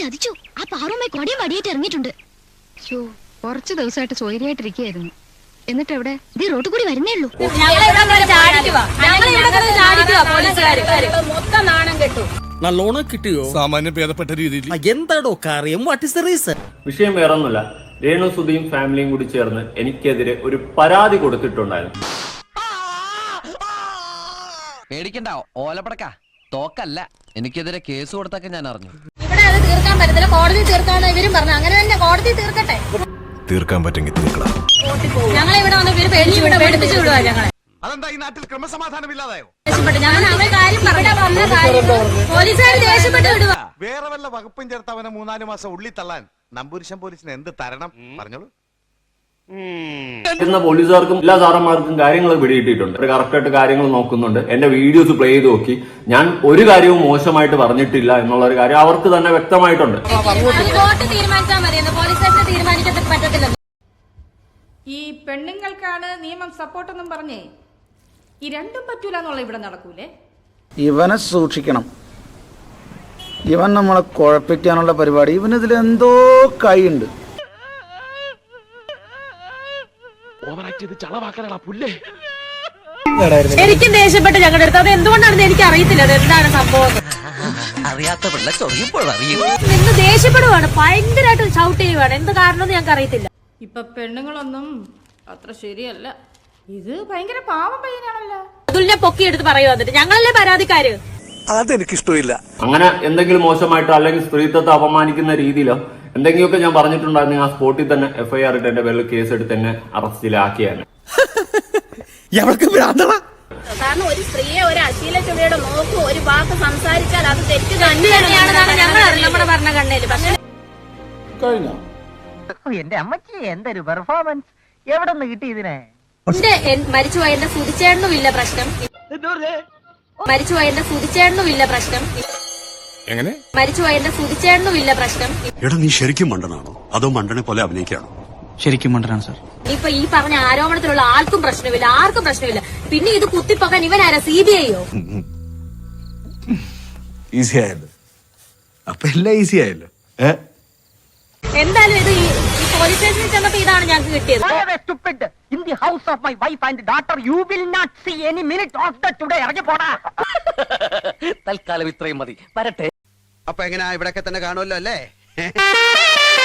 ചതിച്ചു. ആ പാറുമായി കൊടിയും വടിയായിട്ട് ഇറങ്ങിയിട്ടുണ്ട്. ഷോ കുറച്ച് ദിവസമായിട്ട് സോയിരിയായിട്ടിരിക്കുകയായിരുന്നു. എന്നിട്ട് എവിടെ ഇത് റോഡ് കൂടി വരുന്നേ ഉള്ളൂ. മൊത്തം നാണം കെട്ടു. നല്ലോണം കിട്ടിയോ? സാമാന്യം ഭേദപ്പെട്ട രീതിയിൽ. എന്താടോ കാര്യം? വാട്ട് ഇസ് ദ റീസൺ വിഷയം വേറൊന്നുമില്ല. രേണു സുധിയും ഫാമിലിയും കൂടി ചേർന്ന് എനിക്കെതിരെ ഒരു പരാതി കൊടുത്തിട്ടുണ്ടായിരുന്നു. പേടിക്കണ്ട ഓലപ്പടക്ക. തോക്കല്ല. എനിക്കെതിരെ കേസ് കൊടുത്തൊക്കെ ഞാൻ അറിഞ്ഞു. ഇവിടെ പറ്റത്തില്ല കോടതി തീർക്കാന്ന് ഇവരും പറഞ്ഞു. അങ്ങനെ തന്നെ കോടതി തീർക്കട്ടെ. തീർക്കാൻ പറ്റുമെങ്കിൽ തീർക്കണം ഞങ്ങളെ ഇവിടെ വന്ന് ഇവർ പേടിച്ചു വിടുക പേടിപ്പിച്ചു വിടുക ഞങ്ങളെ. അതെന്താ ഈ നാട്ടിൽ ക്രമസമാധാനം ഇല്ലാതായോ ദേഷ്യപ്പെട്ട്. ഞാൻ അവരെ കാര്യം ഇവിടെ വന്ന കാര്യം പോലീസുകാർ ദേഷ്യപ്പെട്ട് വേറെ വല്ല വകുപ്പും ചേർത്ത് അവനെ മൂന്നാൽ മാസം ഉള്ളി തള്ളാൻ നമ്പൂരിശം പോലീസിന് എന്ത് തരണം? പറഞ്ഞോളൂ. എന്ന പോലീസുകാർക്കും എല്ലാ സാറന്മാർക്കും കാര്യങ്ങൾ പിടികിട്ടിയിട്ടുണ്ട്. അവർ കറക്റ്റായിട്ട് കാര്യങ്ങൾ നോക്കുന്നുണ്ട്. എന്റെ വീഡിയോസ് പ്ലേ ചെയ്ത് നോക്കി. ഞാൻ ഒരു കാര്യവും മോശമായിട്ട് പറഞ്ഞിട്ടില്ല എന്നുള്ള ഒരു കാര്യം അവർക്ക് തന്നെ വ്യക്തമായിട്ടുണ്ട്. ഈ പെണ്ണുങ്ങൾക്കാണ് നിയമം സപ്പോർട്ടെന്നും പറഞ്ഞേ. ഈ രണ്ടും പറ്റൂല എന്നുള്ള ഇവിടെ നടക്കൂലേ? ഇവനെ സൂക്ഷിക്കണം. ഇവൻ നമ്മളെ കുഴപ്പിക്കാനുള്ള പരിപാടി. ഇവനിതിൽ എന്തോ കൈയുണ്ട്. എനിക്കും ദേഷ്യപ്പെട്ട് ഞങ്ങളുടെ അടുത്ത്. അത് എന്തുകൊണ്ടാണെന്ന് എനിക്ക് അറിയത്തില്ല അത് എന്താണ് സംഭവം? അറിയാത്ത പിള്ള ചൊറിയപ്പോഴറിയും നിന്ന് ദേഷ്യപ്പെടുവാണ്. ഭയങ്കരമായിട്ട് ഷൗട്ട് ചെയ്യുവാണ്. എന്ത് കാരണം ഞങ്ങൾക്ക് അറിയത്തില്ല. ഇപ്പൊ പെണ്ണുങ്ങളൊന്നും അത്ര ശരിയല്ല. ഇത് ഭയങ്കര പാവം പയ്യനാണല്ലോ. അതുലിനെ പൊക്കി എടുത്ത് പറയുക എന്നിട്ട്. ഞങ്ങളല്ലേ പരാതിക്കാര്? അതെനിക്കിഷ്ടമില്ല. അങ്ങനെ എന്തെങ്കിലും മോശമായിട്ടോ അല്ലെങ്കിൽ സ്ത്രീത്വത്തെ അപമാനിക്കുന്ന രീതിയിലോ എന്തെങ്കിലുമൊക്കെ ഞാൻ പറഞ്ഞിട്ടുണ്ടായിരുന്നെങ്കിൽ ആ സ്പോട്ടിൽ തന്നെ എഫ്ഐആർ ഇട്ട് എന്റെ പേരിൽ കേസ് എടുത്ത് എന്നെ അറസ്റ്റിലാക്കിയാണ് കാരണം ഒരു സ്ത്രീയെ ഒരു അശീല ചുവയുടെ നോക്കൂ ഒരു വാക്ക് സംസാരിച്ചാൽ അത് തെറ്റ് തന്നെയാണെന്നാണ് ഞങ്ങൾ നമ്മുടെ ഭരണഘടനയിൽ പക്ഷേ കഴിഞ്ഞോ? എന്റെ അമ്മച്ചി എന്തൊരു പെർഫോമൻസ് എവിടെ നിന്ന് കിട്ടി ഇതിനെ? എന്റെ മരിച്ചുപോയ എന്റെ സുതിച്ചേട്ടനും ഇല്ല പ്രശ്നം. മരിച്ചുപോയ എന്റെ സുതിച്ചേട്ടനും ഇല്ല പ്രശ്നം. എങ്ങനെ? മരിച്ചുപോയ എന്റെ സുതിച്ചേട്ടനും ഇല്ല പ്രശ്നം. എടാ നീ ശരിക്കും മണ്ടനാണോ? അതോ മണ്ടനെ പോലെ അഭിനയിക്കാണോ? ശരിക്കും മണ്ടനാണ് സാർ. ഇപ്പൊ ഈ പറഞ്ഞ ആരോപണത്തിലുള്ള ആർക്കും പ്രശ്നമില്ല ആർക്കും പ്രശ്നമില്ല. പിന്നെ ഇത് കുത്തിപ്പൊക്കാൻ ഇവനാരാ? ആരാ സി ബി ഐയോ? ഈസി ആയല്ലോ. അപ്പൊ എല്ലാം ഈസി ആയല്ലോ. ഏ? എന്തായാലും ഇത് ഈ പോലീസ് സ്റ്റേഷനിൽ ചെന്നപ്പോ ഇതാണ് ഞങ്ങൾക്ക് കിട്ടിയത്. In the house of my wife and daughter you will not see any minute of the today ഇറങ്ങി പോടാ തൽക്കാലം ഇത്രയും മതി. വരട്ടെ. അപ്പൊ എങ്ങനെയാ ഇവിടെയൊക്കെ തന്നെ കാണുമല്ലോ അല്ലേ?